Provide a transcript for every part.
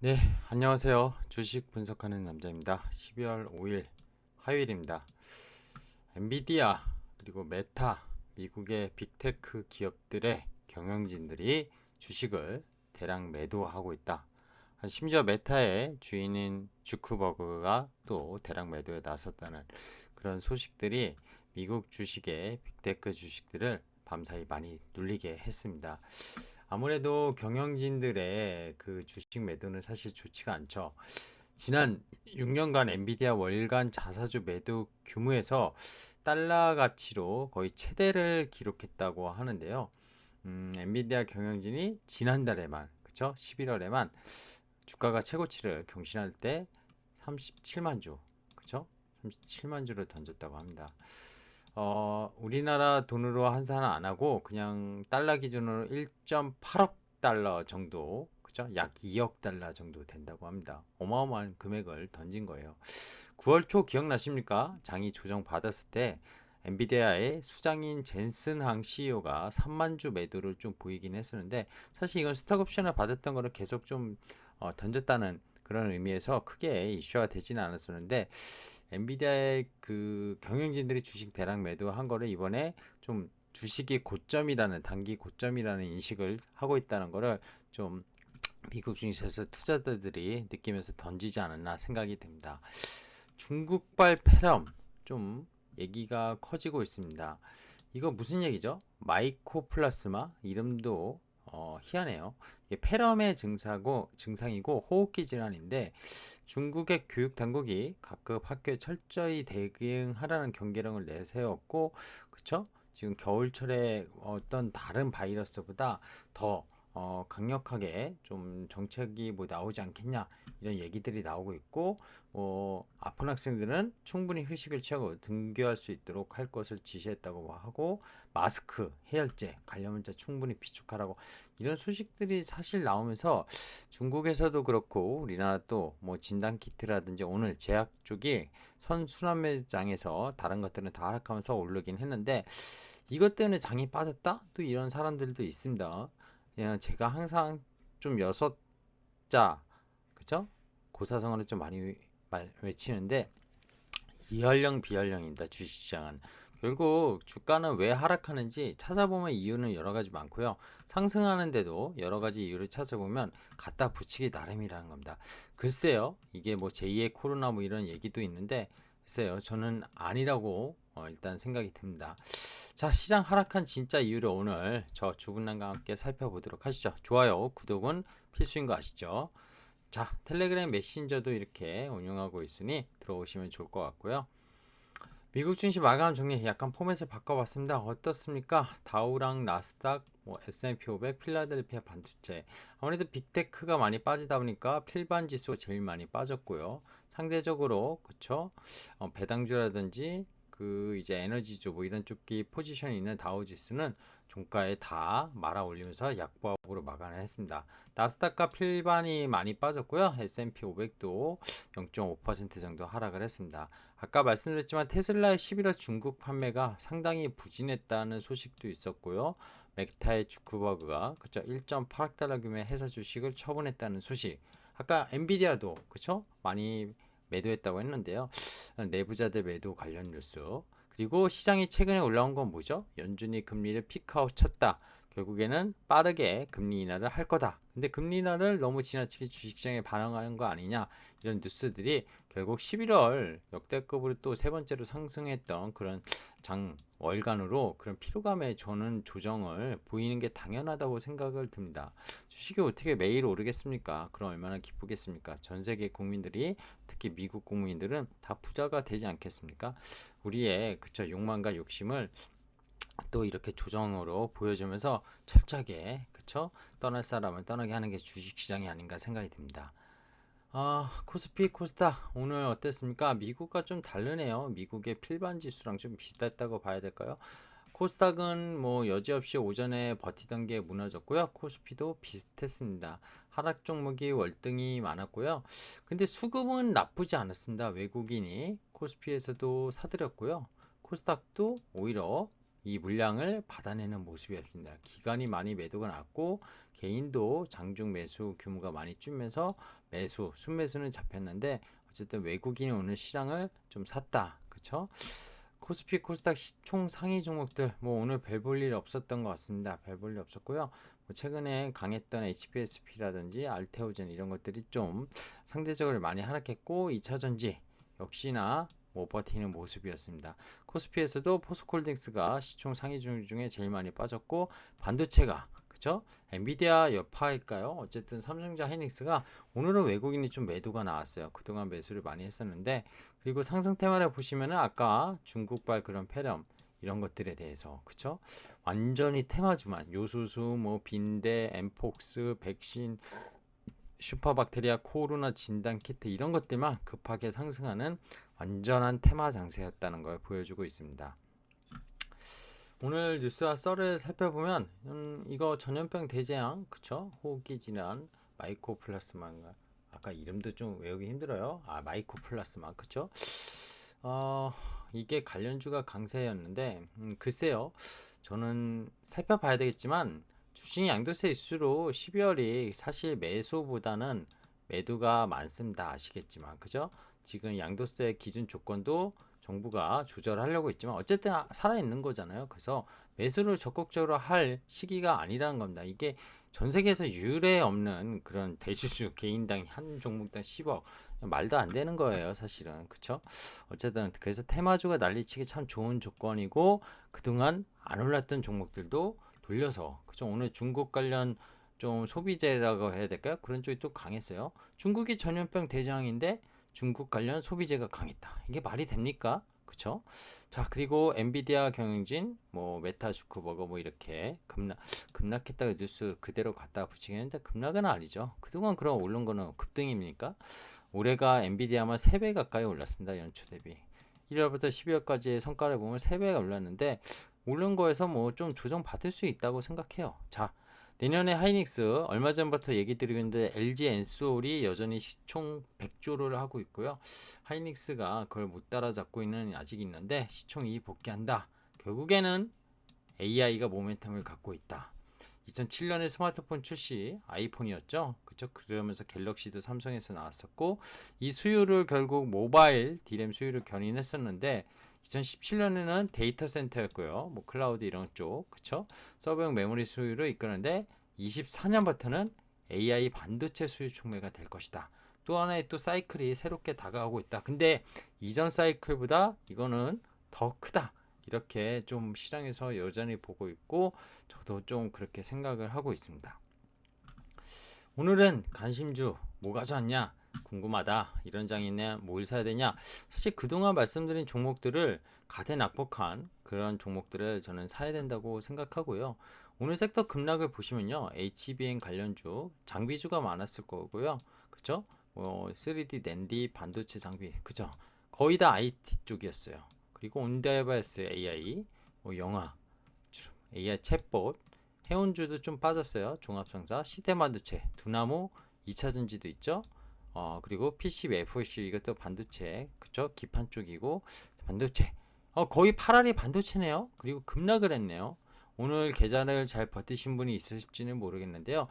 네, 안녕하세요. 주식 분석하는 남자입니다. 12월 5일 화요일입니다. 엔비디아 그리고 메타 미국의 빅테크 기업들의 경영진들이 주식을 대량 매도하고 있다. 심지어 메타의 주인인 주크버그가 또 대량 매도에 나섰다는 그런 소식들이 미국 주식의 빅테크 주식들을 밤사이 많이 눌리게 했습니다. 아무래도 경영진들의 그 주식 매도는 사실 좋지가 않죠. 지난 6년간 엔비디아 월간 자사주 매도 규모에서 달러 가치로 거의 최대를 기록했다고 하는데요. 음, 엔비디아 경영진이 지난달에만, 그쵸? 11월에만 주가가 최고치를 경신할 때 37만 주, 그쵸? 37만 주를 던졌다고 합니다. 어, 우리나라 돈으로 환산은 안 하고 그냥 달러 기준으로 1.8억 달러 정도, 그죠? 약 2억 달러 정도 된다고 합니다. 어마어마한 금액을 던진 거예요. 9월 초 기억나십니까? 장이 조정 받았을 때 엔비디아의 수장인 젠슨항 CEO가 3만 주 매도를 좀 보이긴 했었는데 사실 이건 스탁 옵션을 받았던 거를 계속 좀 어, 던졌다는 그런 의미에서 크게 이슈가 되지는 않았었는데 엔비디아의 그 경영진들이 주식 대량 매도한 거를 이번에 좀 주식이 고점이라는 단기 고점이라는 인식을 하고 있다는 거를 좀 미국 증시에서 투자자들이 느끼면서 던지지 않았나 생각이 됩니다. 중국발 폐렴 좀 얘기가 커지고 있습니다. 이거 무슨 얘기죠? 마이코플라스마 이름도 어, 희한해요. 이게 폐렴의 증상고, 증상이고 호흡기 질환인데 중국의 교육 당국이 각급 학교에 철저히 대응하라는 경계령을 내세웠고, 그쵸? 지금 겨울철에 어떤 다른 바이러스보다 더 어, 강력하게 좀 정책이 뭐 나오지 않겠냐 이런 얘기들이 나오고 있고 뭐 아픈 학생들은 충분히 휴식을 취하고 등교할 수 있도록 할 것을 지시했다고 하고 마스크, 해열제, 감염 환자 충분히 비축하라고 이런 소식들이 사실 나오면서 중국에서도 그렇고 우리나라 또 뭐 진단 키트라든지 오늘 제약 쪽이 선순환매장에서 다른 것들은 다 하락하면서 오르긴 했는데 이것 때문에 장이 빠졌다? 또 이런 사람들도 있습니다. 그냥 제가 항상 좀 여섯 자, 그죠? 고사성어를 좀 많이 외치는데 이연령 비연령입니다. 주식시장은 결국 주가는 왜 하락하는지 찾아보면 이유는 여러 가지 많고요. 상승하는데도 여러 가지 이유를 찾아보면 갖다 붙이기 나름이라는 겁니다. 글쎄요, 이게 뭐 제2의 코로나 뭐 이런 얘기도 있는데 글쎄요, 저는 아니라고 어, 일단 생각이 듭니다. 자, 시장 하락한 진짜 이유를 오늘 저 주분남과 함께 살펴보도록 하시죠. 좋아요, 구독은 필수인 거 아시죠? 자, 텔레그램 메신저도 이렇게 운영하고 있으니 들어오시면 좋을 것 같고요. 미국 증시 마감 정리 약간 포맷을 바꿔봤습니다. 어떻습니까? 다우랑 나스닥, 뭐 S&P 500, 필라델피아 반도체. 아무래도 빅테크가 많이 빠지다 보니까 필반 지수가 제일 많이 빠졌고요. 상대적으로 그쵸? 어, 배당주라든지 그 이제 에너지주 뭐 이런 쪽기 포지션이 있는 다우지수는 종가에 다 말아 올리면서 약보합으로 마감을 했습니다. 나스닥과 필반이 많이 빠졌고요. S&P 500도 0.5% 정도 하락을 했습니다. 아까 말씀드렸지만 테슬라의 11월 중국 판매가 상당히 부진했다는 소식도 있었고요. 맥타의 주크버그가 그쵸 1.8억 달러 규모의 회사 주식을 처분했다는 소식. 아까 엔비디아도 그쵸 많이 매도했다고 했는데요. 내부자들 매도 관련 뉴스. 그리고 시장이 최근에 올라온 건 뭐죠? 연준이 금리를 피크아웃 쳤다. 결국에는 빠르게 금리 인하를 할 거다. 근데 금리 인하를 너무 지나치게 주식시장에 반응하는 거 아니냐 이런 뉴스들이 결국 11월 역대급으로 또 세 번째로 상승했던 그런 장 월간으로 그런 피로감에 저는 조정을 보이는 게 당연하다고 생각을 듭니다. 주식이 어떻게 매일 오르겠습니까? 그럼 얼마나 기쁘겠습니까? 전 세계 국민들이 특히 미국 국민들은 다 부자가 되지 않겠습니까? 우리의 그쵸 욕망과 욕심을 또 이렇게 조정으로 보여주면서 철저하게 그쵸 떠날 사람을 떠나게 하는 게 주식시장이 아닌가 생각이 듭니다. 아 코스피 코스닥 오늘 어땠습니까? 미국과 좀 다르네요. 미국의 필반 지수랑 좀 비슷했다고 봐야 될까요? 코스닥은 뭐 여지없이 오전에 버티던 게 무너졌고요. 코스피도 비슷했습니다. 하락 종목이 월등히 많았고요. 근데 수급은 나쁘지 않았습니다. 외국인이 코스피에서도 사들였고요. 코스닥도 오히려 이 물량을 받아내는 모습이 었습니다. 기관이 많이 매도가 났고 개인도 장중 매수 규모가 많이 줄면서 매수 순매수는 잡혔는데 어쨌든 외국인이 오늘 시장을 좀 샀다. 그쵸? 코스피 코스닥 시총 상위 종목들 뭐 오늘 별 볼 일 없었던 것 같습니다. 별 볼 일 없었고요. 뭐 최근에 강했던 HPSP라든지 알테오젠 이런 것들이 좀 상대적으로 많이 하락했고 2차 전지 역시나 뭐 버티는 모습이었습니다. 코스피에서도 포스콜딩스가 시총 상위 중 중에 제일 많이 빠졌고 반도체가 그쵸? 엔비디아 여파일까요? 어쨌든 삼성전자 하이닉스가 오늘은 외국인이 좀 매도가 나왔어요. 그동안 매수를 많이 했었는데 그리고 상승 테마를 보시면은 아까 중국발 그런 패렴 이런 것들에 대해서 그쵸? 완전히 테마주만 요소수 뭐 빈대 엠폭스 백신 슈퍼박테리아 코로나 진단 키트 이런 것들만 급하게 상승하는 완전한 테마 장세였다는 걸 보여주고 있습니다. 오늘 뉴스와 썰을 살펴보면 음, 이거 전염병 대재앙 그쵸? 호흡기 질환 마이코플라스마인가 아까 이름도 좀 외우기 힘들어요. 아 마이코플라스마 그쵸? 어 이게 관련주가 강세였는데 음, 글쎄요. 저는 살펴봐야 되겠지만 주식 양도세 이슈로 12월이 사실 매수보다는 매도가 많습니다. 아시겠지만 그죠 지금 양도세 기준 조건도 정부가 조절하려고 했지만 어쨌든 아, 살아있는 거잖아요. 그래서 매수를 적극적으로 할 시기가 아니라는 겁니다. 이게 전 세계에서 유례 없는 그런 대주주 개인당 한 종목당 10억 말도 안 되는 거예요, 사실은. 그쵸? 어쨌든 그래서 테마주가 난리치기 참 좋은 조건이고 그동안 안 올랐던 종목들도 돌려서 그죠? 오늘 중국 관련 좀 소비재라고 해야 될까요? 그런 쪽이 또 강했어요. 중국이 전염병 대장인데 중국 관련 소비재가 강했다. 이게 말이 됩니까? 그쵸? 자, 그리고 엔비디아 경영진, 뭐, 메타 주크버거 뭐 이렇게 급락, 급락했다가 뉴스 그대로 갖다 붙이긴 했는데 급락은 아니죠. 그동안 그럼 오른 거는 급등입니까? 올해가 엔비디아만 3배 가까이 올랐습니다. 연초 대비. 1월부터 12월까지의 성과를 보면 3배가 올랐는데 오른 거에서 뭐 좀 조정 받을 수 있다고 생각해요. 자, 내년에 하이닉스 얼마 전부터 얘기 드리고 있는데 LG 엔솔이 여전히 시총 100조를 하고 있고요. 하이닉스가 그걸 못 따라잡고 있는 아직 있는데 시총이 복귀한다. 결국에는 AI가 모멘텀을 갖고 있다. 2007년에 스마트폰 출시 아이폰이었죠. 그죠? 그러면서 갤럭시도 삼성에서 나왔었고 이 수요를 결국 모바일 디램 수요를 견인했었는데 2017년에는 데이터 센터였고요. 뭐 클라우드 이런 쪽, 그쵸? 서버용 메모리 수요를 이끄는데 24년부터는 AI 반도체 수요 촉매가 될 것이다. 또 하나의 또 사이클이 새롭게 다가오고 있다. 근데 이전 사이클보다 이거는 더 크다. 이렇게 좀 시장에서 여전히 보고 있고 저도 좀 그렇게 생각을 하고 있습니다. 오늘은 관심주 뭐가 좋았냐? 궁금하다. 이런 장이네. 뭘 사야 되냐? 사실 그동안 말씀드린 종목들을 가대 낙폭한 그런 종목들을 저는 사야 된다고 생각하고요. 오늘 섹터 급락을 보시면요. HBN 관련주, 장비주가 많았을 거고요. 그쵸? 뭐 3D 낸디 반도체 장비. 그죠? 거의 다 IT 쪽이었어요. 그리고 온데바이스 AI, 뭐 영화, AI 챗봇, 해운주도 좀 빠졌어요. 종합상사, 시대반도체, 두나무, 2차 전지도 있죠. 어, 그리고 PCB, FOC 이것도 반도체, 그쵸? 기판 쪽이고 반도체. 어, 거의 8알이 반도체네요. 그리고 급락을 했네요. 오늘 계좌를 잘 버티신 분이 있으실지는 모르겠는데요.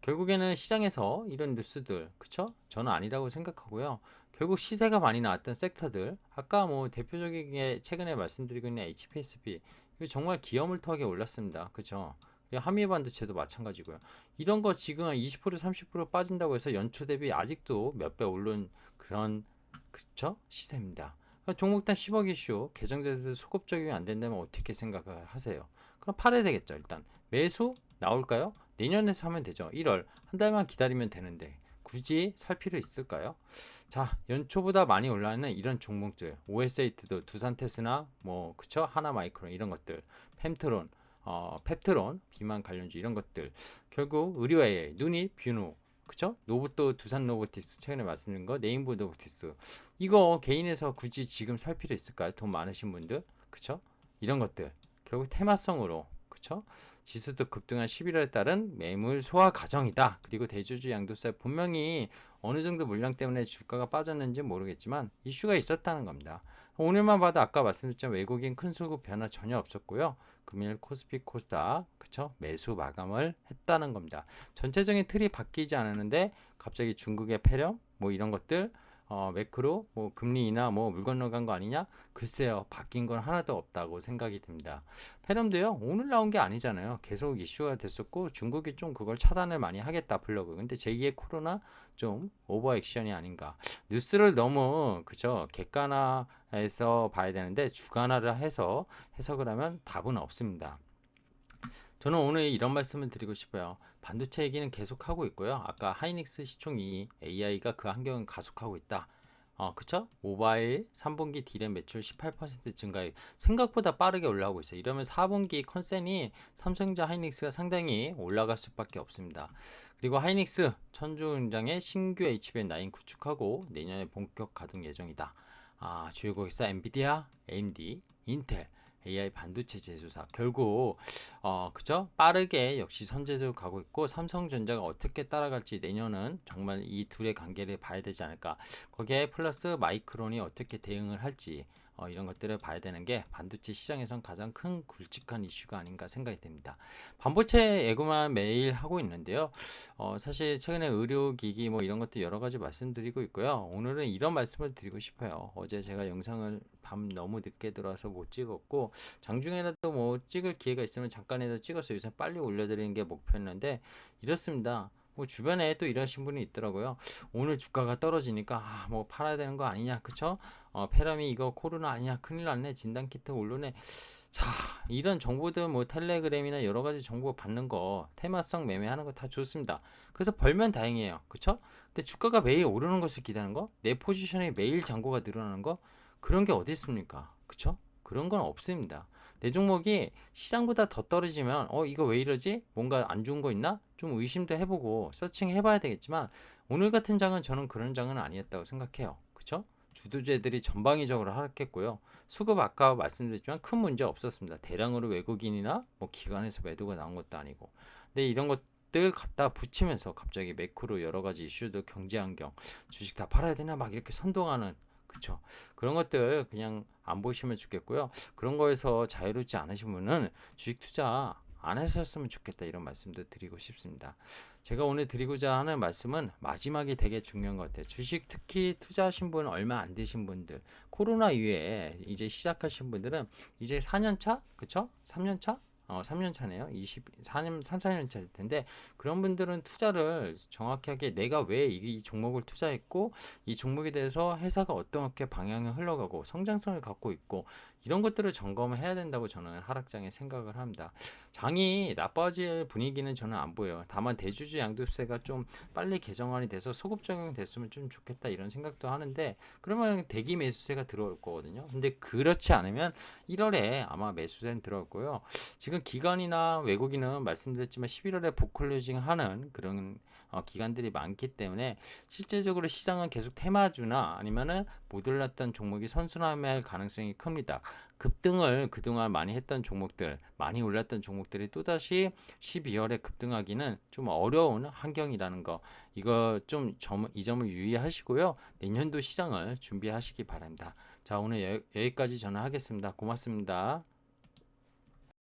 결국에는 시장에서 이런 뉴스들, 그쵸? 저는 아니라고 생각하고요. 결국 시세가 많이 나왔던 섹터들, 아까 뭐 대표적인 게 최근에 말씀드리고 있는 HPSB, 이거 정말 기어물터하게 올랐습니다. 그쵸? 한미 반도체도 마찬가지고요. 이런 거 지금 20% 30% 빠진다고 해서 연초 대비 아직도 몇 배 오른 그런 그쵸 시세입니다. 그러니까 종목당 10억 이슈 개정돼도 소급 적용이 안 된다면 어떻게 생각을 하세요? 그럼 팔아야 되겠죠. 일단 매수 나올까요? 내년에 사면 되죠. 1월 한 달만 기다리면 되는데 굳이 살 필요 있을까요? 자, 연초보다 많이 올라가는 이런 종목들, OS8도 두산테스나 뭐 그쵸? 하나마이크론 이런 것들, 펜트론 어, 펩트론, 비만 관련주 이런 것들 결국 의료에 눈이 뷰노 그쵸? 노브또 두산 로보티스 최근에 말씀드린 거 네임보 로보티스 이거 개인에서 굳이 지금 살 필요 있을까요? 돈 많으신 분들 그쵸? 이런 것들 결국 테마성으로 그쵸? 지수도 급등한 11월에 따른 매물 소화 과정이다. 그리고 대주주 양도세 분명히 어느 정도 물량 때문에 주가가 빠졌는지 모르겠지만 이슈가 있었다는 겁니다. 오늘만 봐도 아까 말씀드렸지만 외국인 큰 수급 변화 전혀 없었고요. 금일 코스피 코스닥 그쵸 매수 마감을 했다는 겁니다. 전체적인 틀이 바뀌지 않았는데 갑자기 중국의 폐렴 뭐 이런 것들 어, 매크로 뭐 금리 인하 뭐물 건너간 거 아니냐? 글쎄요 바뀐 건 하나도 없다고 생각이 듭니다. 폐렴도요 오늘 나온 게 아니잖아요. 계속 이슈가 됐었고 중국이 좀 그걸 차단을 많이 하겠다 블로그. 근데 제2의 코로나 좀 오버 액션이 아닌가. 뉴스를 너무 그죠 객관화해서 봐야 되는데 주관화를 해서 해석을 하면 답은 없습니다. 저는 오늘 이런 말씀을 드리고 싶어요. 반도체 얘기는 계속하고 있고요. 아까 하이닉스 시총이 AI가 그 환경을 가속하고 있다. 어, 그쵸? 모바일 3분기 디램 매출 18% 증가해 생각보다 빠르게 올라오고 있어요. 이러면 4분기 컨센이 삼성전자 하이닉스가 상당히 올라갈 수밖에 없습니다. 그리고 하이닉스 천주은장의 신규 HBM9 구축하고 내년에 본격 가동 예정이다. 아, 주요 고객사 엔비디아, AMD, 인텔 AI 반도체 제조사. 결국 어 그죠? 빠르게 역시 선제적으로 가고 있고 삼성전자가 어떻게 따라갈지 내년은 정말 이 둘의 관계를 봐야 되지 않을까. 거기에 플러스 마이크론이 어떻게 대응을 할지 어, 이런 것들을 봐야 되는 게 반도체 시장에선 가장 큰 굵직한 이슈가 아닌가 생각이 됩니다. 반도체 예고만 매일 하고 있는데요. 어, 사실 최근에 의료기기 뭐 이런 것도 여러 가지 말씀드리고 있고요. 오늘은 이런 말씀을 드리고 싶어요. 어제 제가 영상을 밤 너무 늦게 들어와서 못 찍었고 장중에라도 뭐 찍을 기회가 있으면 잠깐이라도 찍어서 요새 빨리 올려드리는 게 목표였는데 이렇습니다. 뭐 주변에 또 이러신 분이 있더라고요. 오늘 주가가 떨어지니까 아, 뭐 팔아야 되는 거 아니냐, 그쵸? 어, 페라미 이거 코로나 아니냐, 큰일 났네, 진단 키트 올르네. 자, 이런 정보들 뭐 텔레그램이나 여러 가지 정보 받는 거, 테마성 매매하는 거 다 좋습니다. 그래서 벌면 다행이에요, 그쵸? 근데 주가가 매일 오르는 것을 기다리는 거, 내 포지션에 매일 잔고가 늘어나는 거, 그런 게 어디 있습니까, 그쵸? 그런 건 없습니다. 내 종목이 시장보다 더 떨어지면 어 이거 왜 이러지? 뭔가 안 좋은 거 있나? 좀 의심도 해보고 서칭 해 봐야 되겠지만 오늘 같은 장은 저는 그런 장은 아니었다고 생각해요. 그쵸? 주도주들이 전방위적으로 하락했고요. 수급 아까 말씀드렸지만 큰 문제 없었습니다. 대량으로 외국인이나 뭐 기관에서 매도가 나온 것도 아니고. 근데 이런 것들 갖다 붙이면서 갑자기 매크로 여러 가지 이슈도 경제 환경 주식 다 팔아야 되나 막 이렇게 선동하는 그쵸. 그런 것들 그냥 안 보시면 좋겠고요. 그런 거에서 자유롭지 않으신 분은 주식 투자 안 하셨으면 좋겠다 이런 말씀도 드리고 싶습니다. 제가 오늘 드리고자 하는 말씀은 마지막이 되게 중요한 것 같아요. 주식 특히 투자하신 분 얼마 안 되신 분들 코로나 이후에 이제 시작하신 분들은 이제 4년 차? 그쵸? 3년 차 어, 3년 차네요. 24년, 3, 4년 차일 텐데, 그런 분들은 투자를 정확하게 내가 왜이 종목을 투자했고, 이 종목에 대해서 회사가 어떻게 방향을 흘러가고, 성장성을 갖고 있고, 이런 것들을 점검을 해야 된다고 저는 하락장에 생각을 합니다. 장이 나빠질 분위기는 저는 안 보여요. 다만 대주주 양도세가 좀 빨리 개정안이 돼서 소급 적용됐으면 좀 좋겠다 이런 생각도 하는데 그러면 대기 매수세가 들어올 거거든요. 근데 그렇지 않으면 1월에 아마 매수세는 들어올 거요. 지금 기관이나 외국인은 말씀드렸지만 11월에 북클로징 하는 그런 어, 기관들이 많기 때문에 실제적으로 시장은 계속 테마주나 아니면은 못 올랐던 종목이 선순환할 가능성이 큽니다. 급등을 그동안 많이 했던 종목들, 많이 올랐던 종목들이 또다시 12월에 급등하기는 좀 어려운 환경이라는 거. 이거 좀이 점을 유의하시고요. 내년도 시장을 준비하시기 바랍니다. 자, 오늘 여기까지 전화하겠습니다. 고맙습니다.